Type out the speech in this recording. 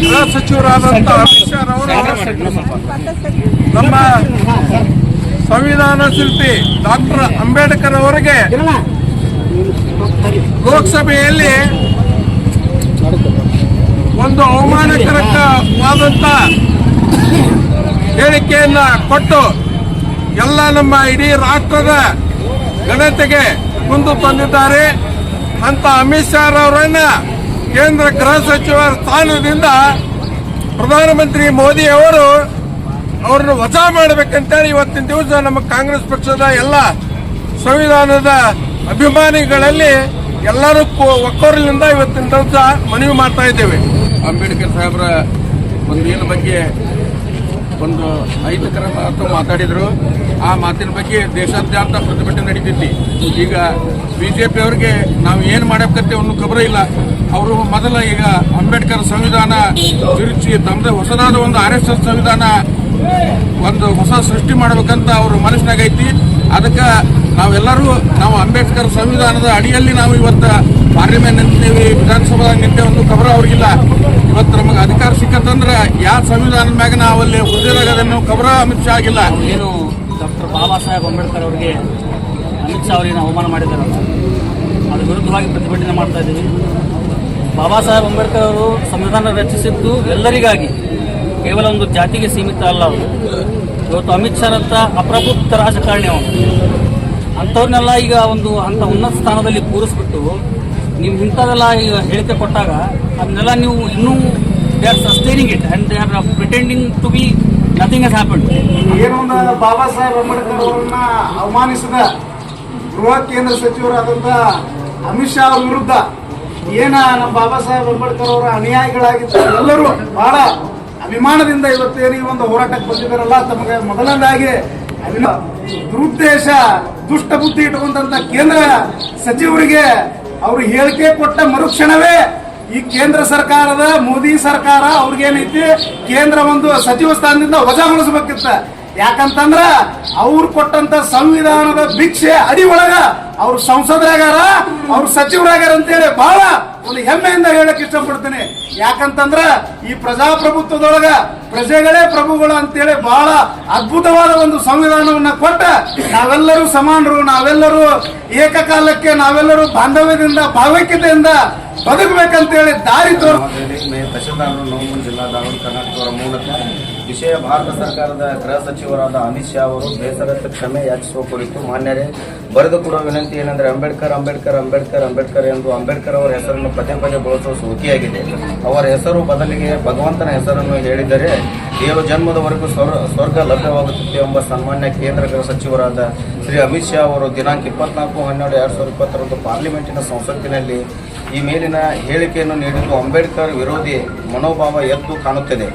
ಗೃಹ ಸಚಿವರಾದಂಥ ಅಮಿತ್ ಶಾ ರವರು ನಮ್ಮ ಸಂವಿಧಾನ ಶಿಲ್ಪಿ ಡಾಕ್ಟರ್ ಅಂಬೇಡ್ಕರ್ ಅವರಿಗೆ ಲೋಕಸಭೆಯಲ್ಲಿ ಒಂದು ಅವಮಾನಕರವಾದಂತ ಹೇಳಿಕೆಯನ್ನ ಕೊಟ್ಟು ಎಲ್ಲ ನಮ್ಮ ಇಡೀ ರಾಷ್ಟ್ರದ ಘನತೆಗೆ ಮುಂದೆ ತಂದಿದ್ದಾರೆ. ಅಂತ ಅಮಿತ್ ಶಾ ಅವರನ್ನ ಕೇಂದ್ರ ಗೃಹ ಸಚಿವರ ಸ್ಥಾನದಿಂದ ಪ್ರಧಾನಮಂತ್ರಿ ಮೋದಿ ಅವರು ಅವರನ್ನು ವಜಾ ಮಾಡಬೇಕಂತೇಳಿ ಇವತ್ತಿನ ದಿವಸ ನಮ್ಮ ಕಾಂಗ್ರೆಸ್ ಪಕ್ಷದ ಎಲ್ಲ ಸಂವಿಧಾನದ ಅಭಿಮಾನಿಗಳಲ್ಲಿ ಎಲ್ಲರೂ ಒಕ್ಕೊರಲಿನಿಂದ ಇವತ್ತಿನ ದಿವಸ ಮನವಿ ಮಾಡ್ತಾ ಇದ್ದೇವೆ. ಅಂಬೇಡ್ಕರ್ ಸಾಹೇಬರ ಒಂದು ಏನು ಬಗ್ಗೆ ಒಂದು ಅಹಿತಕರ ಮಾತು ಮಾತಾಡಿದರು. ಆ ಮಾತಿನ ಬಗ್ಗೆ ದೇಶಾದ್ಯಂತ ಪ್ರತಿಭಟನೆ ನಡೀತೈತಿ. ಈಗ ಬಿಜೆಪಿ ಅವರಿಗೆ ನಾವು ಏನು ಮಾಡಬೇಕಂತೆ ಒಂದು ಖಬರ ಇಲ್ಲ. ಅವರು ಮೊದಲ ಈಗ ಅಂಬೇಡ್ಕರ್ ಸಂವಿಧಾನ ತಿರುಚಿ ತಮ್ಮದೇ ಹೊಸದಾದ ಒಂದು ಆರ್ ಎಸ್ ಎಸ್ ಸಂವಿಧಾನ ಒಂದು ಹೊಸ ಸೃಷ್ಟಿ ಮಾಡಬೇಕಂತ ಅವರು ಮನಸ್ಸಿನಾಗ ಐತಿ. ಅದಕ್ಕೆ ನಾವೆಲ್ಲರೂ ನಾವು ಅಂಬೇಡ್ಕರ್ ಸಂವಿಧಾನದ ಅಡಿಯಲ್ಲಿ ನಾವು ಇವತ್ತು ಪಾರ್ಲಿಮೆಂಟ್ ನಿಂತೀವಿ ವಿಧಾನಸಭಾ ಒಂದು ಕವರ ಅವ್ರಿಗಿಲ್ಲ. ಇವತ್ತು ನಮಗೆ ಅಧಿಕಾರ ಸಿಕ್ಕತ್ತಂದ್ರೆ ಯಾವ ಸಂವಿಧಾನದ ಮ್ಯಾಗ ನಾವು ಅಲ್ಲಿ ಹುದ್ದೆದಾಗ ಕವರ ಖಬರ ಅಮಿತ್ ಶಾ ಆಗಿಲ್ಲ. ಏನು ಡಾಕ್ಟರ್ ಬಾಬಾ ಸಾಹೇಬ್ ಅಂಬೇಡ್ಕರ್ ಅವರಿಗೆ ಅಮಿತ್ ಶಾ ಅವರಿಗೆ ಅವಮಾನ ಮಾಡಿದ್ದಾರಲ್ಲ ಅದ್ರ ವಿರುದ್ಧವಾಗಿ ಪ್ರತಿಭಟನೆ ಮಾಡ್ತಾ ಇದ್ದೀವಿ. ಬಾಬಾ ಸಾಹೇಬ್ ಅಂಬೇಡ್ಕರ್ ಅವರು ಸಂವಿಧಾನ ರಚಿಸಿದ್ದು ಎಲ್ಲರಿಗಾಗಿ. ಕೇವಲ ಒಂದು ಜಾತಿಗೆ ಸೀಮಿತ ಅಲ್ಲ ಅವರು ಇವತ್ತು ಅಮಿತ್ ಶಾ ಅಂತ ಅಪ್ರಬುದ್ಧ ರಾಜಕಾರಣಿ ಅವನು. ಅಂಥವ್ರನ್ನೆಲ್ಲ ಈಗ ಒಂದು ಅಂಥ ಉನ್ನತ ಸ್ಥಾನದಲ್ಲಿ ಕೂರಿಸ್ಬಿಟ್ಟು ನೀವು ಇಂಥವೆಲ್ಲ ಹೇಳಿಕೆ ಕೊಟ್ಟಾಗ ಅದನ್ನೆಲ್ಲ ನೀವು ಇನ್ನೂ they are sustaining it and they are pretending to be nothing has happen ಏನೊಂದು ಬಾಬಾ ಸಾಹೇಬ್ ಅಂಬೇಡ್ಕರ್ ಅವರನ್ನ ಅವಮಾನಿಸಿದ ಗೃಹ ಕೇಂದ್ರ ಸಚಿವರಾದಂಥ ಅಮಿತ್ ಶಾ ಅವರ ವಿರುದ್ಧ ಏನ ನಮ್ಮ ಬಾಬಾ ಸಾಹೇಬ್ ಅಂಬೇಡ್ಕರ್ ಅವರ ಅನುಯಾಯಿಗಳಾಗಿದ್ದ ಎಲ್ಲರೂ ಬಹಳ ಅಭಿಮಾನದಿಂದ ಇವತ್ತೇನು ಈ ಒಂದು ಹೋರಾಟಕ್ಕೆ ಬಂದಿದ್ದಾರಲ್ಲ, ತಮಗೆ ಮೊದಲನೇದಾಗಿ ದುರುದ್ದೇಶ, ದುಷ್ಟ ಬುದ್ಧಿ ಇಟ್ಟುಕೊಂಡಂತ ಕೇಂದ್ರ ಸಚಿವರಿಗೆ ಅವರು ಹೇಳಿಕೆ ಕೊಟ್ಟ ಮರುಕ್ಷಣವೇ ಈ ಕೇಂದ್ರ ಸರ್ಕಾರದ, ಮೋದಿ ಸರ್ಕಾರ ಅವ್ರಿಗೇನೈತಿ? ಕೇಂದ್ರ ಒಂದು ಸಚಿವ ಸ್ಥಾನದಿಂದ ವಜಾಗೊಳಿಸಬೇಕಿತ್ತ ಯಾಕಂತಂದ್ರ ಅವ್ರು ಕೊಟ್ಟಂತ ಸಂವಿಧಾನದ ಭಿಕ್ಷೆ ಅಡಿ ಒಳಗ ಅವ್ರು ಸಂಸದರಾಗಾರ ಅವ್ರು ಸಚಿವರಾಗಾರ ಅಂತೇಳಿ ಬಹಳ ಒಂದು ಹೆಮ್ಮೆಯಿಂದ ಹೇಳಕ್ ಇಷ್ಟಪಡ್ತೇನೆ. ಯಾಕಂತಂದ್ರ ಈ ಪ್ರಜಾಪ್ರಭುತ್ವದೊಳಗ ಪ್ರಜೆಗಳೇ ಪ್ರಭುಗಳು ಅಂತೇಳಿ ಬಹಳ ಅದ್ಭುತವಾದ ಒಂದು ಸಂವಿಧಾನವನ್ನ ಕೊಟ್ಟ ನಾವೆಲ್ಲರೂ ಸಮಾನರು, ನಾವೆಲ್ಲರೂ ಏಕಕಾಲಕ್ಕೆ, ನಾವೆಲ್ಲರೂ ಬಾಂಧವ್ಯದಿಂದ, ಭಾವೈಕ್ಯತೆಯಿಂದ ಬದುಕಬೇಕಂತೇಳಿ ದಾರಿ ತೋರ್ ಜಿಲ್ಲಾ ದಾವಣಗೆರೆ ಮೂಲಕ ವಿಷಯ ಭಾರತ ಸರ್ಕಾರದ ಗೃಹ ಸಚಿವರಾದ ಅಮಿತ್ ಶಾ ಅವರು ಬೇಸರಕ್ಕೆ ಕ್ಷಮೆ ಯಾಚಿಸುವ ಕುರಿತು ಮಾನ್ಯರೇ ಬರೆದು ಕೊಡುವ ವಿನಂತಿ ಏನೆಂದರೆ ಅಂಬೇಡ್ಕರ್ ಅಂಬೇಡ್ಕರ್ ಅಂಬೇಡ್ಕರ್ ಅಂಬೇಡ್ಕರ್ ಎಂದು ಅಂಬೇಡ್ಕರ್ ಅವರ ಹೆಸರನ್ನು ಪದೇ ಪದೇ ಬಳಸುವ ಸೂಚಿಯಾಗಿದೆ ಅವರ ಹೆಸರು ಬದಲಿಗೆ ಭಗವಂತನ ಹೆಸರನ್ನು ಹೇಳಿದರೆ ದೇವ ಜನ್ಮದವರೆಗೂ ಸ್ವರ್- ಸ್ವರ್ಗ ಲಭ್ಯವಾಗುತ್ತದೆ ಎಂಬ ಸನ್ಮಾನ್ಯ ಕೇಂದ್ರ ಗೃಹ ಸಚಿವರಾದ ಶ್ರೀ ಅಮಿತ್ ಶಾ ಅವರು ದಿನಾಂಕ ಇಪ್ಪತ್ನಾಲ್ಕು, ಹನ್ನೆರಡು, ಎರಡು ಸಾವಿರದ ಇಪ್ಪತ್ತರಂದು ಪಾರ್ಲಿಮೆಂಟಿನ ಸಂಸತ್ತಿನಲ್ಲಿ ಈ ಮೇಲಿನ ಹೇಳಿಕೆಯನ್ನು ನೀಡಿದ್ದು ಅಂಬೇಡ್ಕರ್ ವಿರೋಧಿ ಮನೋಭಾವ ಎದ್ದು ಕಾಣುತ್ತದೆ.